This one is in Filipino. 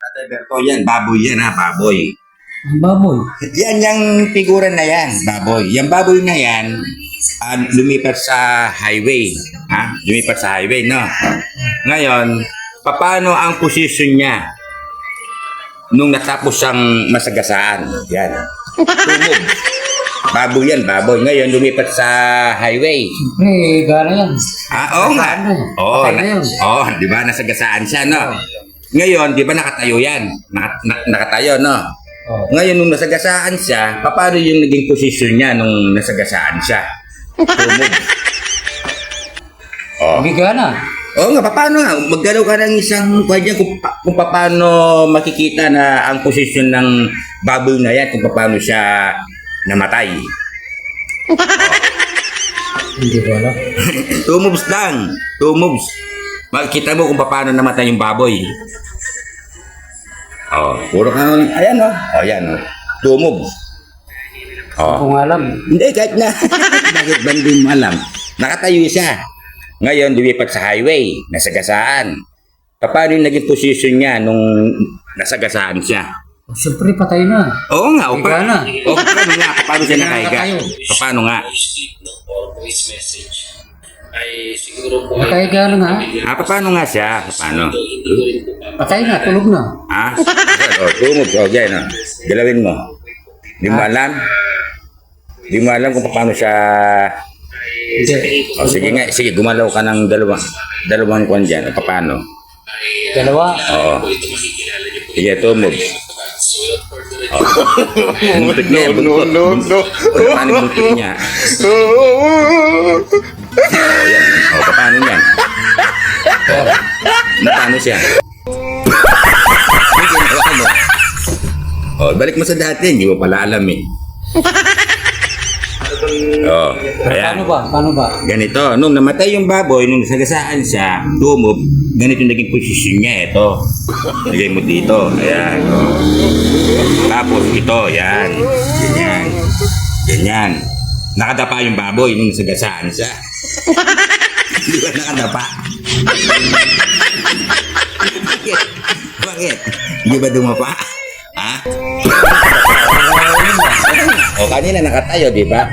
Tatay Berto, yan, baboy yan ha, baboy. Ang baboy. Yan yung figura na yan, baboy. Yung baboy na yan, ah, lumipat sa highway. Ha? Lumipat sa highway, no? Ngayon, paano ang posisyon niya nung natapos siyang masagasaan? Yan. Tumog. Baboy yan, baboy. Ngayon, lumipat sa highway. Siyempre, gana yan. Ah, oo nga. Eh. Oo, na, oo, di ba? Nasagasaan siya, no? Ngayon, di ba nakatayo yan? Naka, na- nakatayo, no? Oh. Ngayon, nung nasagasaan siya, paano yung naging posisyon niya nung nasagasaan siya? Tumog. oh. Hindi gana. Oo nga, paano nga? Maggalaw ka ng isang kanya kung, pa- kung paano makikita na ang posisyon ng baboy na yan, kung paano siya namatay. Hindi ko alam. Two moves lang. Two moves. Makikita mo kung paano namatay yung baboy. Oh, puro ka Ayan oh. Oh, yan oh. Two moves. Oh. Kung alam. Hindi, kahit na. Bakit ba hindi mo alam? Nakatayo siya. Ngayon, lumipat sa highway. Nasagasaan. Paano yung naging position niya nung nasagasaan siya? Siyempre, patay na. Oo nga, o Hindi pa, na. o paano nga, paano siya nakahiga? Paano nga? Ay siguro po Patay gana nga. Ah, paano nga siya? Paano? hindi ko rin po pa Patay na, tulog na. Ah, o, tumog. O, yan, o. Galawin mo. Di mo alam? Di mo alam kung paano siya... Hindi. O, sige nga, sige, gumalaw ka ng dalawa, dalawang kwan dyan. O, paano? Dalawa. Oo. Sige, tumog. Buntik niya, buntot. No, no, no. O, paano yung buntik niya? O, yan. O, paano yan? O, paano siya? Sige, hawakan mo. O, balik mo sa dati. Hindi mo pala alam eh. O, ayan. Paano ba? Paano ba? Ganito, nung namatay yung baboy, nung nasagasaan siya, tumog, ganito yung naging posisyon niya, ito. Lagay mo dito, ayan. Oh. Tapos ito, yan. Ganyan. Ganyan. Nakadapa yung baboy nung nasagasaan siya. Di ba nakadapa? Bakit? Bakit? Di ba dumapa? Ha? o kanina nakatayo, di ba?